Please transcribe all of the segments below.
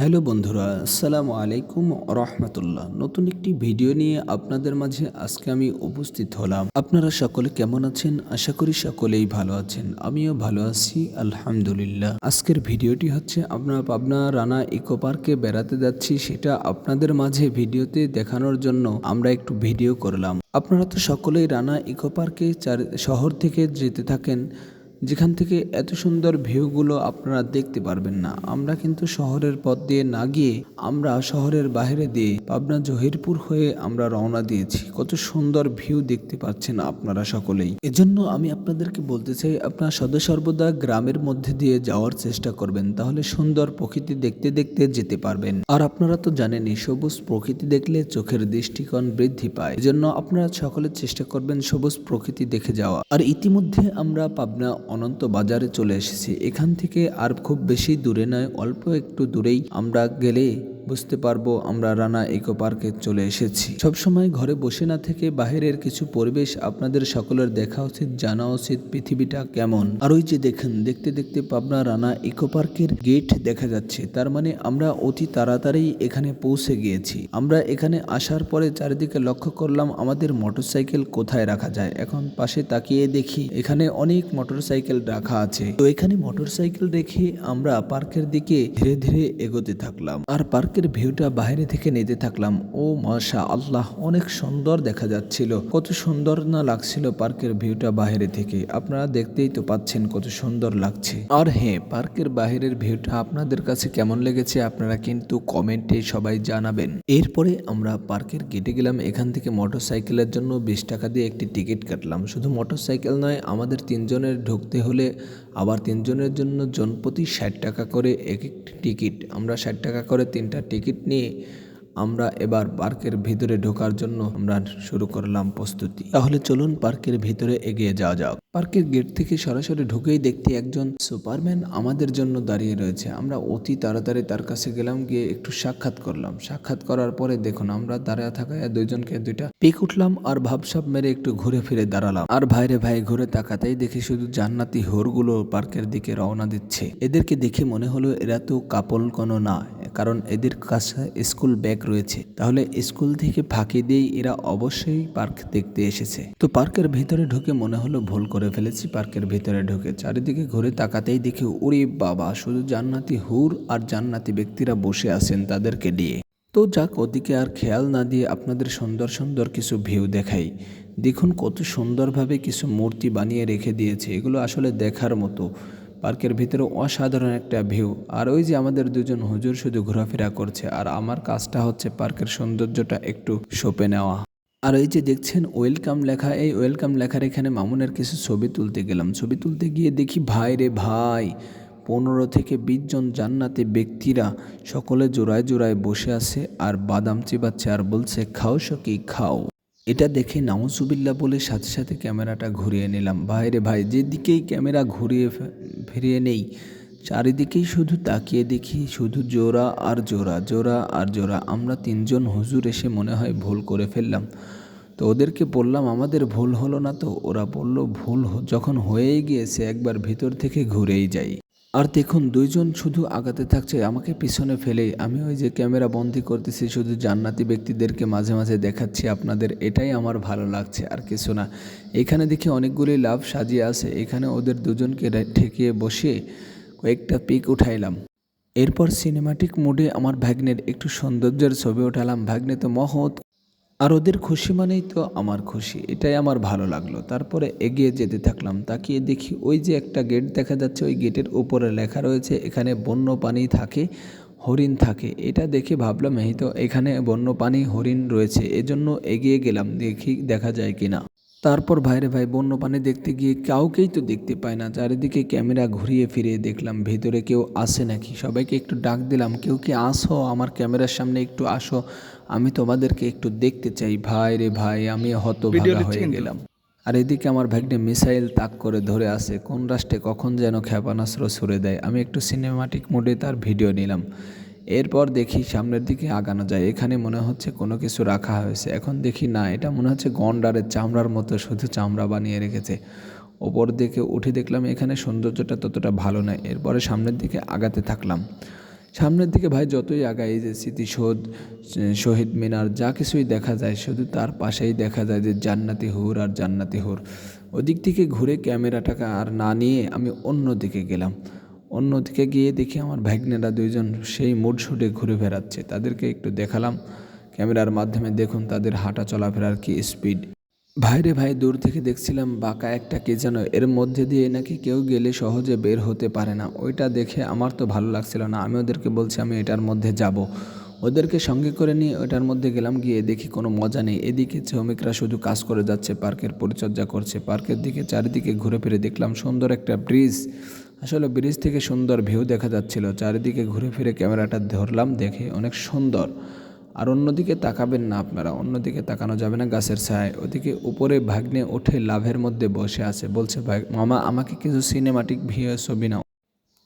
Hello বন্ধুরা, আসসালামু আলাইকুম রহমতুল্লাহ। নতুন একটি ভিডিও নিয়ে আপনাদের মাঝে আজকে আমি উপস্থিত হলাম। আপনারা সকলে কেমন আছেন? আশা করি সকলেই ভালো আছেন। আমিও ভালো আছি, আলহামদুলিল্লাহ। আজকের ভিডিওটি হচ্ছে আপনার পাবনা রানা ইকো পার্কে বেড়াতে যাচ্ছি। সেটা আপনাদের মাঝে ভিডিওতে দেখানোর জন্য আমরা একটু ভিডিও করলাম। আপনারা তো সকলেই রানা ইকো পার্কে চার শহর থেকে যেতে থাকেন। যেখান থেকে এত সুন্দর ভিউগুলো আপনারা দেখতে পারবেন না। আমরা কিন্তু শহরের পথ দিয়ে না গিয়ে আমরা শহরের বাইরে দিয়ে পাবনা জহিরপুর হয়ে আমরা রওনা দিয়েছি। কত সুন্দর ভিউ দেখতে পাচ্ছেন আপনারা সকলেই। এজন্য আমি আপনাদেরকে বলতে চাই, আপনারা সদা সর্বদা গ্রামের মধ্যে দিয়ে যাওয়ার চেষ্টা করবেন, তাহলে সুন্দর প্রকৃতি দেখতে দেখতে যেতে পারবেন। আর আপনারা তো জানেনই, সবুজ প্রকৃতি দেখলে চোখের দৃষ্টিকোণ বৃদ্ধি পায়। এজন্য আপনারা সকলে চেষ্টা করবেন সবুজ প্রকৃতি দেখে যাওয়া। আর ইতিমধ্যে আমরা পাবনা অনন্ত বাজারে চলে এসেছি। এখান থেকে আর খুব বেশি দূরে নয়, অল্প একটু দূরেই আমরা গেলে বুঝতে পারব আমরা রানা ইকো পার্কে চলে এসেছি। সবসময় ঘরে বসে না থেকে বাহিরের কিছু পরিবেশ আপনাদের সকলের দেখা উচিত, জানা উচিত পৃথিবীটা কেমন। আর ওই যে দেখেন, দেখতে দেখতে পাবনা রানা ইকো পার্কের গেট দেখা যাচ্ছে। তার মানে আমরা অতি তাড়াতাড়ি এখানে পৌঁছে গিয়েছি। আমরা এখানে আসার পরে চারিদিকে লক্ষ্য করলাম আমাদের মোটরসাইকেল কোথায় রাখা যায়। এখন পাশে তাকিয়ে দেখি, এখানে অনেক মোটরসাইকেল রাখা আছে। তো এখানে মোটরসাইকেল রেখে আমরা পার্কের দিকে ধীরে ধীরে এগোতে থাকলাম। আর পার্কের ভিউটা বাইরে থেকে নিতে থাকলাম। ও মাশা আল্লাহ, অনেক সুন্দর দেখা যাচ্ছিল। কত সুন্দর না লাগছিল পার্কের ভিউটা বাইরে থেকে। আপনারা দেখতেই তো পাচ্ছেন কত সুন্দর লাগছে। আর হ্যাঁ পার্কের বাইরের ভিউটা আপনাদের কাছে কেমন লেগেছে আপনারা কিন্তু কমেন্টে সবাই জানাবেন। এরপরে আমরা পার্কের গেটে গেলাম। এখান থেকে মোটরসাইকেলের জন্য বিশ টাকা দিয়ে একটি টিকিট কাটলাম। শুধু মোটরসাইকেল নয়, আমাদের তিনজনের ঢুকতে হলে আবার তিনজনের জন্য জনপ্রতি ষাট টাকা করে এক একটি টিকিট। আমরা ষাট টাকা করে তিনটা টিকিট নিয়ে আমরা এবার পার্কের ভিতরে ঢোকার জন্য আমরা শুরু করলাম প্রস্তুতি। তাহলে চলুন পার্কের ভিতরে এগিয়ে যাওয়া যাক। পার্কের গেট থেকে সরাসরি ঢুকেই দেখতে একজন সুপারম্যান আমাদের জন্য দাঁড়িয়ে রয়েছে। আমরা অতি তাড়াতাড়ি তার কাছে গেলাম, গিয়ে একটু সাক্ষাৎ করলাম। সাক্ষাৎ করার পরে দেখুন, আমরা দাঁড়ায় থাকায় দুইজনকে দুইটা পিক উঠলাম আর ভাবসাব মেরে একটু ঘুরে ফিরে দাঁড়ালাম। আর ভাইরে ভাই ঘুরে তাকাতেই দেখি শুধু জান্নাতি হোরগুলো পার্কের দিকে রওনা দিচ্ছে। এদেরকে দেখে মনে হলো এরা তো কাপল কোনো না। কারণ এদের কাছে স্কুল ব্যাগ রয়েছে। তাহলে স্কুল থেকে ফাঁকি দিয়েই এরা অবশ্যই পার্ক দেখতে এসেছে। তো পার্কের ভেতরে ঢুকে মনে হলো ভুল করে ফেলেছি। পার্কের ভিতরে ঢুকে চারিদিকে ঘুরে তাকাতেই দেখি, ওরে বাবা, শুধু জান্নাতি হুর আর জান্নাতি ব্যক্তিরা বসে আছেন তাদেরকে নিয়ে। তো যাক, ওদিকে আর খেয়াল না দিয়ে আপনাদের সুন্দর সুন্দর কিছু ভিউ দেখাই। দেখুন কত সুন্দরভাবে কিছু মূর্তি বানিয়ে রেখে দিয়েছে। এগুলো আসলে দেখার মতো। পার্কের ভিতরে অসাধারণ একটা ভিউ। আর ওই যে আমাদের দুজন হুজুর শুধু ঘোরাফেরা করছে, আর আমার কাজটা হচ্ছে পার্কের সৌন্দর্যটা একটু সঁপে নেওয়া। আর এই যে দেখছেন, ওয়েলকাম লেখা, এই ওয়েলকাম লেখার এখানে মামুনের কিছু ছবি তুলতে গেলাম। ছবি তুলতে গিয়ে দেখি, ভাই রে ভাই, পনেরো থেকে বিশ জন জান্নাতি ব্যক্তিরা সকলে জোড়ায় জোড়ায় বসে আছে, আর বাদাম চিবাচ্ছে, আর বলছে খাও সকি খাও? এটা দেখে নাউজুবিল্লা বলে সাথে সাথে ক্যামেরাটা ঘুরিয়ে নিলাম। ভাইরে ভাই, যেদিকেই ক্যামেরা ঘুরিয়ে ফিরিয়ে নেই, চারিদিকেই শুধু তাকিয়ে দেখি শুধু জোড়া আর জোড়া জোড়া আর জোড়া। আমরা তিনজন হুজুর এসে মনে হয় ভুল করে ফেললাম। তো ওদেরকে বললাম, আমাদের ভুল হলো না তো? ওরা বলল, ভুল যখন হয়েই গিয়েছে, একবার ভিতর থেকে ঘুরেই যাই। আর দেখুন, দুইজন শুধু আগাতে থাকছে, আমাকে পিছনে ফেলে। আমি ওই যে ক্যামেরা বন্দি করতেছি, শুধু জান্নাতি ব্যক্তিদেরকে মাঝে মাঝে দেখাচ্ছি, আপনাদের এটাই আমার ভালো লাগছে আর কিছু না। এখানে দেখি অনেকগুলি লাভ সাজিয়ে আছে, এখানে ওদের দুজনকে ঠেকিয়ে বসিয়ে কয়েকটা পিক উঠাইলাম। এরপর সিনেমাটিক মোডে আমার ভাগ্নের একটু সৌন্দর্যের ছবি উঠালাম। ভাগ্নে তো মহৎ আর ওদের খুশি মানেই তো আমার খুশি, এটাই আমার ভালো লাগল। তারপরে এগিয়ে যেতে থাকলাম, তাকিয়ে দেখি ওই যে একটা গেট দেখা যাচ্ছে, ওই গেটের উপরে লেখা রয়েছে, এখানে বন্য পানি থাকে, হরিণ থাকে। এটা দেখে ভাবলাম, এই তো এখানে বন্য পানি, হরিণ রয়েছে, এজন্য এগিয়ে গেলাম, দেখি দেখা যায় কি না তারপর ভাইরে ভাই, বন্য পানি দেখতে গিয়ে কাউকেই তো দেখতে পায় না, চারিদিকে ক্যামেরা ঘুরিয়ে ফিরিয়ে দেখলাম, ভেতরে কেউ আসে নাকি? সবাইকে একটু ডাক দিলাম, কেউ কি আসো? আমার ক্যামেরার সামনে একটু আসো। আমি তোমাদেরকে একটু দেখতে চাই। ভাই রে ভাই আমি হতভাগা হয়ে গেলাম। আর এদিকে আমার ভাগ্নে মিসাইল তাক করে ধরে আছে। কোন রাষ্ট্রে কখন যেন ক্ষেপণাস্ত্র ছুড়ে দেয়। আমি একটু সিনেমাটিক মোডে তার ভিডিও নিলাম। এরপর দেখি সামনের দিকে আগানো যায়। এখানে মনে হচ্ছে কোনো কিছু রাখা হয়েছে। এখন দেখি না এটা মনে হচ্ছে গন্ডারের চামড়ার মতো শুধু চামড়া বানিয়ে রেখেছে। ওপর দিকে উঠে দেখলাম এখানে সৌন্দর্যটা ততটা ভালো নয়। এরপরে সামনের দিকে আগাতে থাকলাম। সামনের দিকে ভাই যতই আগায় যে স্মৃতিসৌধ, শহীদ মিনার, যা কিছুই দেখা যায়, শুধু তার পাশেই দেখা যায় যে জান্নাতি হুর আর জান্নাতি হুর। ওদিক থেকে ঘুরে ক্যামেরাটাকে আর না নিয়ে আমি অন্য দিকে গেলাম। অন্যদিকে গিয়ে দেখি আমার ভাগ্নেরা দুইজন সেই মুড শুটে ঘুরে বেড়াচ্ছে। তাদেরকে একটু দেখালাম। ক্যামেরার মাধ্যমে দেখুন তাদের হাঁটা চলাফেরার কি স্পিড ভাইরে ভাই, দূর থেকে দেখছিলাম বাঁকা একটা কে যেন এর মধ্যে দিয়ে নাকি কেউ গেলে সহজে বের হতে পারে না। ওইটা দেখে আমার তো ভালো লাগছিল না। আমি ওদেরকে বলছি, আমি এটার মধ্যে যাব। ওদেরকে সঙ্গে করে নিয়ে ওটার মধ্যে গেলাম, গিয়ে দেখি কোনো মজা নেই। এদিকে শ্রমিকরা শুধু কাজ করে যাচ্ছে, পার্কের পরিচর্যা করছে। পার্কের দিকে চারিদিকে ঘুরে ফিরে দেখলাম সুন্দর একটা ব্রিজ। আসলে ব্রিজ থেকে সুন্দর ভিউ দেখা যাচ্ছিল। চারিদিকে ঘুরে ফিরে ক্যামেরাটা ধরলাম, দেখে অনেক সুন্দর। আর অন্যদিকে তাকাবেন না আপনারা, অন্যদিকে তাকানো যাবে না গাছের ছায় ওদিকে উপরে ভাগ্নে ওঠে লাভের মধ্যে বসে আছে। বলছে ভাই মামা, আমাকে কিছু সিনেমাটিক ভিউ ছবি নাও।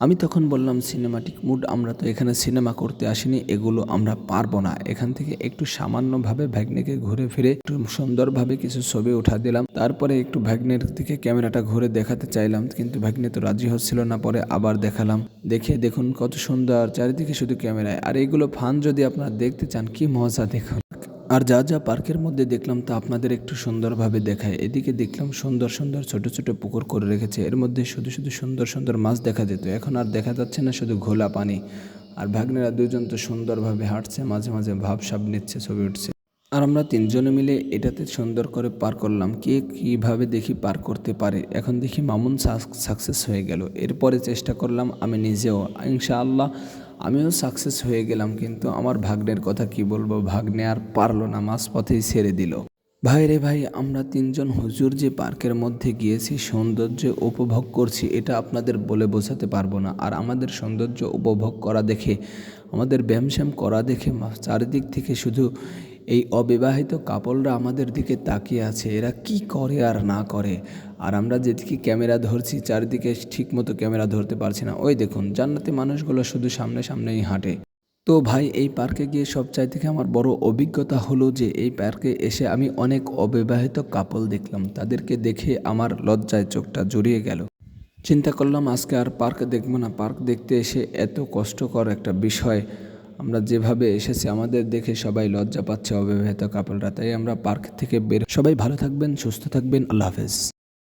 আমি তখন বললাম, সিনেমাটিক মুড, আমরা তো এখানে সিনেমা করতে আসিনি, এগুলো আমরা পারব না। এখান থেকে একটু সামান্যভাবে ভাগ্নেকে ঘুরে ফিরে একটু সুন্দরভাবে কিছু ছবি উঠা দিলাম। তারপরে একটু ভাগ্নের দিকে ক্যামেরাটা ঘুরে দেখাতে চাইলাম, কিন্তু ভাগ্নে তো রাজি হচ্ছিল না, পরে আবার দেখালাম। দেখে দেখুন কত সুন্দর, চারিদিকে শুধু ক্যামেরায়। আর এগুলো ফান যদি আপনারা দেখতে চান, কি মজা, দেখুন। আর যা যা পার্কের মধ্যে দেখলাম তা আপনাদের একটু সুন্দরভাবে দেখায়। এদিকে দেখলাম সুন্দর সুন্দর ছোট ছোট পুকুর করে রেখেছে। এর মধ্যে শুধু শুধু সুন্দর সুন্দর মাছ দেখা যেত। এখন আর দেখা যাচ্ছে না শুধু ঘোলা পানি। আর ভাগ্নেরা দুজন তো সুন্দরভাবে হাঁটছে, মাঝে মাঝে ভাব সাব নিচ্ছে, ছবি উঠছে। আর আমরা তিনজনে মিলে এটাতে সুন্দর করে পার করলাম। কে কীভাবে দেখি পার করতে পারে? এখন দেখি মামুন সাকসেস হয়ে গেল। এরপরে চেষ্টা করলাম, আমি নিজেও। ইনশাআল্লাহ আমিও সাকসেস হয়ে গেলাম, কিন্তু আমার ভাগ্নের কথা কি বলব? ভাগ্নে আর পারল না, মাঝপথেই ছেড়ে দিল। ভাই রে ভাই, আমরা তিনজন হুজুর যে পার্কের মধ্যে গিয়েছি, সৌন্দর্য উপভোগ করছি, এটা আপনাদের বলে বোঝাতে পারব না। আর আমাদের সৌন্দর্য উপভোগ করা দেখে, আমাদের ব্যায়ামশ্যাম করা দেখে চারিদিক থেকে শুধু এই অবিবাহিত কাপলরা আমাদের দিকে তাকিয়ে আছে, এরা কি করে আর না করে? আর আমরা যেদিকে ক্যামেরা ধরছি, চারিদিকে ঠিকমতো ক্যামেরা ধরতে পারছি না। ওই দেখুন, জান্নাতি মানুষগুলো শুধু সামনে সামনেই হাঁটে। তো ভাই, এই পার্কে গিয়ে সবচাই থেকে আমার বড় অভিজ্ঞতা হলো যে, এই পার্কে এসে আমি অনেক অবিবাহিত কাপল দেখলাম। তাদেরকে দেখে আমার লজ্জায় চোখটা জড়িয়ে গেল। চিন্তা করলাম, আজকে আর পার্ক দেখব না। পার্ক দেখতে এসে এত কষ্টকর একটা বিষয়। আমরা যেভাবে এসেছি, আমাদের দেখে সবাই লজ্জা পাচ্ছে অবিবাহিত কাপড়রা তাই আমরা পার্ক থেকে বের সবাই ভালো থাকবেন, সুস্থ থাকবেন। আল্লাহ হাফেজ।